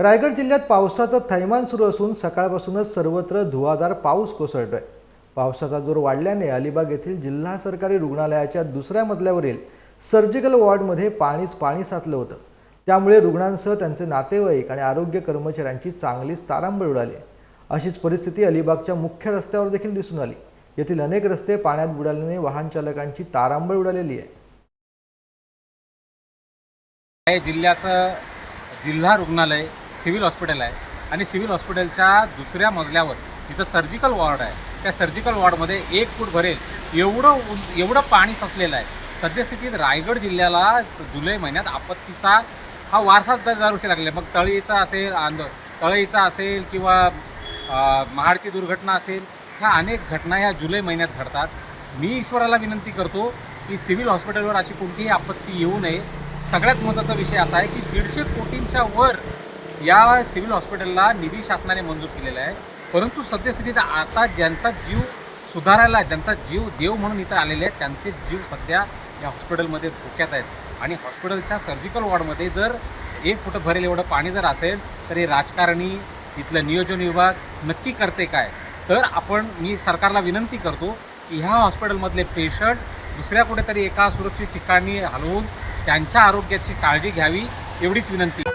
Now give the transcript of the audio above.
रायगड जिल्ह्यात पावसाचं थैमान सुरू असून सकाळपासूनच सर्वत्र धुवाधार पाऊस कोसळतोय. पावसाचा जोर वाढल्याने अलिबाग येथील जिल्हा सरकारी रुग्णालयाच्या दुसऱ्या मजल्यावरील सर्जिकल वॉर्डमध्ये पाणीच पाणी साचलं होतं. त्यामुळे रुग्णांसह त्यांचे नातेवाईक आणि आरोग्य कर्मचाऱ्यांची चांगलीच तारांबळ उडाली. अशीच परिस्थिती अलिबागच्या मुख्य रस्त्यावर देखील दिसून आली. येथील अनेक रस्ते पाण्यात बुडाल्याने वाहन चालकांची तारांबळ उडालेली आहे. जिल्ह्याचं जिल्हा रुग्णालय सिव्हिल हॉस्पिटल आहे. आणि सिव्हिल हॉस्पिटलच्या दुसऱ्या मजल्यावर तिथं सर्जिकल वॉर्ड आहे. त्या सर्जिकल वॉर्डमध्ये एक फूट भरेल. एवढं एवढं पाणी साचलेलं आहे. सद्यस्थितीत रायगड जिल्ह्याला जुलै महिन्यात आपत्तीचा हा वारसा दरवर्षी लागले मग तळीचा असेल आंदो तळईचा असेल किंवा महाडची दुर्घटना असेल ह्या अनेक घटना ह्या जुलै महिन्यात घडतात. मी ईश्वराला विनंती करतो की सिव्हिल हॉस्पिटलवर अशी कोणतीही आपत्ती येऊ नये. सगळ्यात महत्त्वाचा विषय असा आहे की दीडशे कोटींच्या वर या सिव्हिल हॉस्पिटलला निधी शासनाने मंजूर केलेला आहे. परंतु सद्यस्थितीत आता ज्यांचा जीव सुधारायला ज्यांचा जीव देव म्हणून इथं आलेले आहेत त्यांचे जीव सध्या या हॉस्पिटलमध्ये धोक्यात आहेत. आणि हॉस्पिटलच्या सर्जिकल वॉर्डमध्ये जर एक फुट भरेल एवढं पाणी जर असेल तर हे राजकारणी इथलं नियोजन विभाग नक्की करते काय? तर आपण मी सरकारला विनंती करतो की ह्या हॉस्पिटलमधले पेशंट दुसऱ्या कुठेतरी एका सुरक्षित ठिकाणी हलवून त्यांच्या आरोग्याची काळजी घ्यावी एवढीच विनंती.